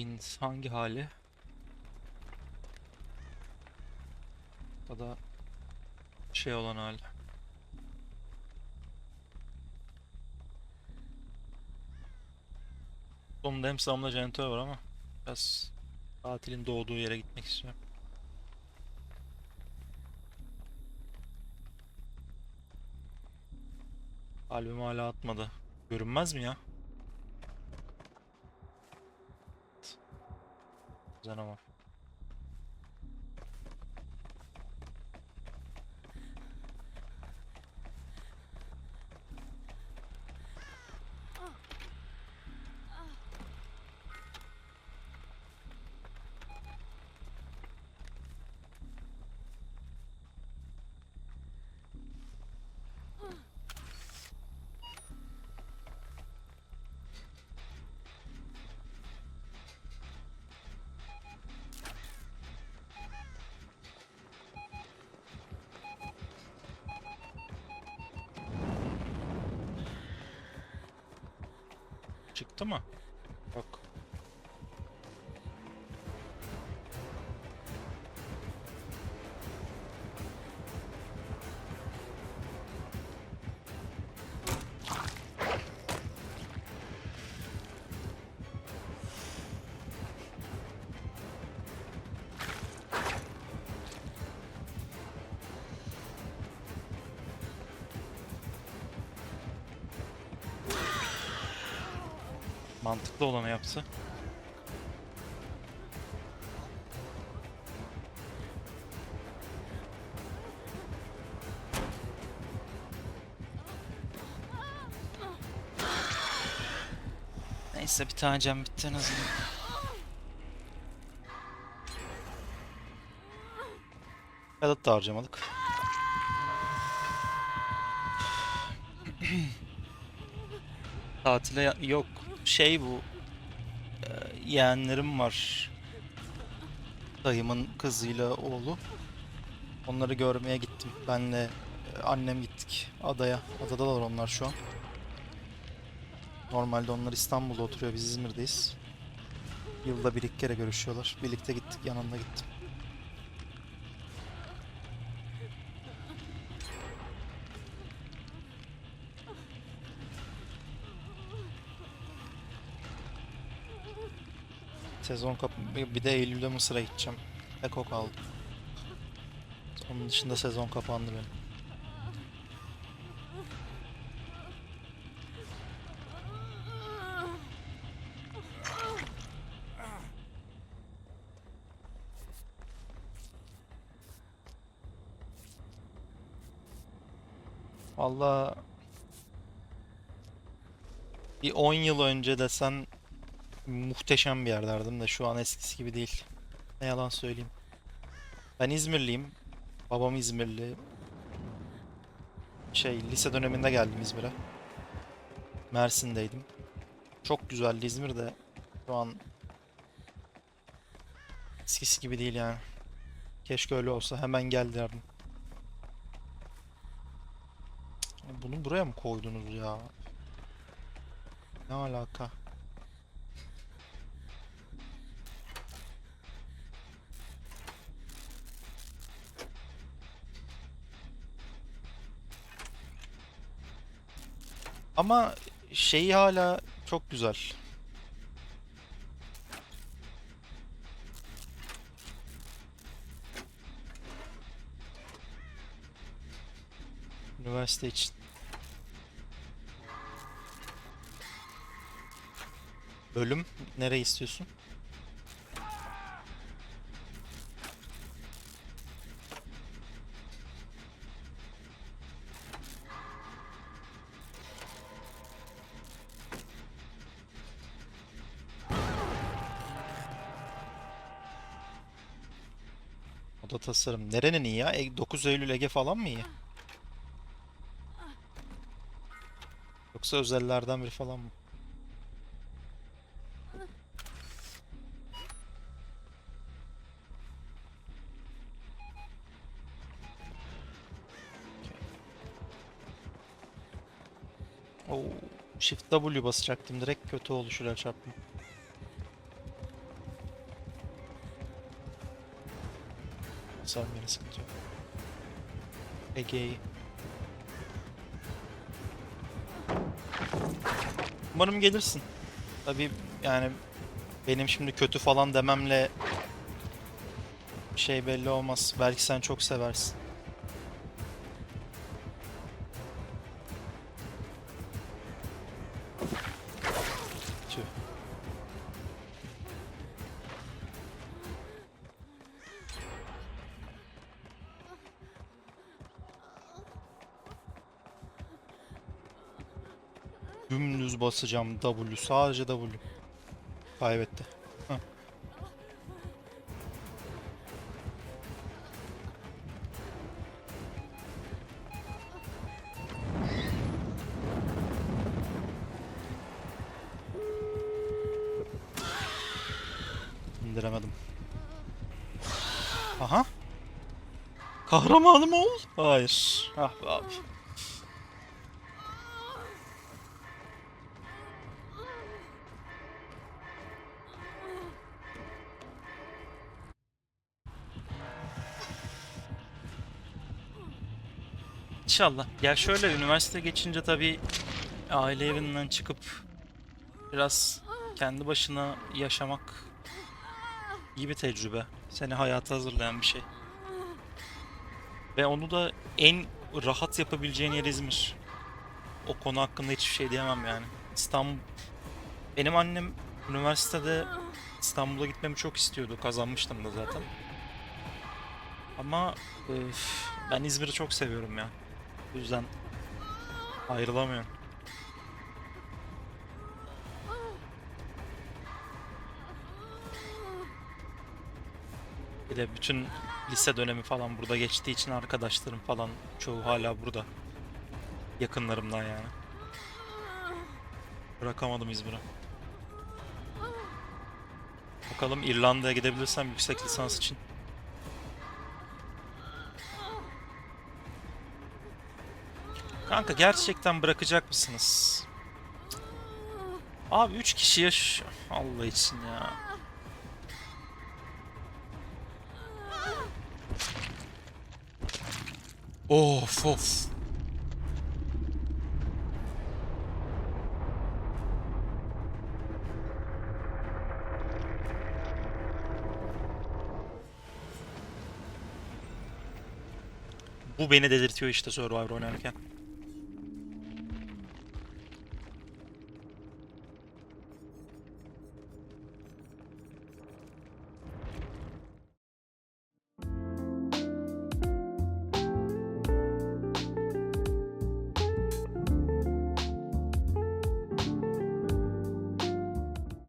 Wins hangi hali? Ya da şey olan hali. Sonunda hem sağımda jeneratör var ama biraz tatilin doğduğu yere gitmek istiyorum. Albüm hala atmadı. Görünmez mi ya? Güzel ama. Çıktı mı? Yok. Mantıklı olanı yapsa. Neyse bir tane cam bitti en azından. Yalıt da harcamadık. Tatile yok şey bu e, yeğenlerim var. Dayımın kızıyla oğlu. Onları görmeye gittim. Benle e, annem gittik adaya. Adadalar onlar şu an. Normalde onlar İstanbul'da oturuyor. Biz İzmir'deyiz. Yılda bir iki kere görüşüyorlar. Birlikte gittik. Yanında gittim. Sezon kap bir de Eylül'de Mısır'a gideceğim. Eko kaldı. Onun dışında sezon kapandı benim. Valla bir 10 yıl önce desen muhteşem bir yerlerdim de şu an eskisi gibi değil. Ne yalan söyleyeyim. Ben İzmirliyim. Babam İzmirli. Şey lise döneminde geldim İzmir'e. Mersin'deydim. Çok güzeldi İzmir de şu an eskisi gibi değil yani. Keşke öyle olsa hemen gel derdim. Bunu buraya mı koydunuz ya? Ne alaka? Ama şeyi hala çok güzel. Üniversite için. Bölüm nereye istiyorsun? Oda tasarım. Nerenin iyi ya? E, 9 Eylül Ege falan mı iyi? Yoksa özellerden biri falan mı? Oo, Shift W basacaktım direkt kötü oldu şuraya çarpma. Sağ yine sıkıntı yok. Ege'yi. Umarım gelirsin. Tabii yani benim şimdi kötü falan dememle şey belli olmaz. Belki sen çok seversin. Dümdüz basacağım W. Sadece W. Kaybetti. Heh. İndiremedim. Aha. Kahramanım ol. Hayır. Ah be abi. İnşallah. Ya şöyle üniversite geçince tabii aile evinden çıkıp biraz kendi başına yaşamak iyi bir tecrübe. Seni hayata hazırlayan bir şey. Ve onu da en rahat yapabileceğin yer İzmir. O konu hakkında hiçbir şey diyemem yani. İstanbul... Benim annem üniversitede İstanbul'a gitmemi çok istiyordu. Kazanmıştım da zaten. Ama öf, ben İzmir'i çok seviyorum ya. O yüzden ayrılamıyorum. Bir de bütün lise dönemi falan burada geçtiği için arkadaşlarım falan çoğu hala burada. Yakınlarımdan yani. Bırakamadım İzmir'i. Bakalım İrlanda'ya gidebilirsem yüksek lisans için. Kanka gerçekten bırakacak mısınız? Abi 3 kişi yaş... Allah için ya. Of of. Bu beni delirtiyor işte Survivor oynarken.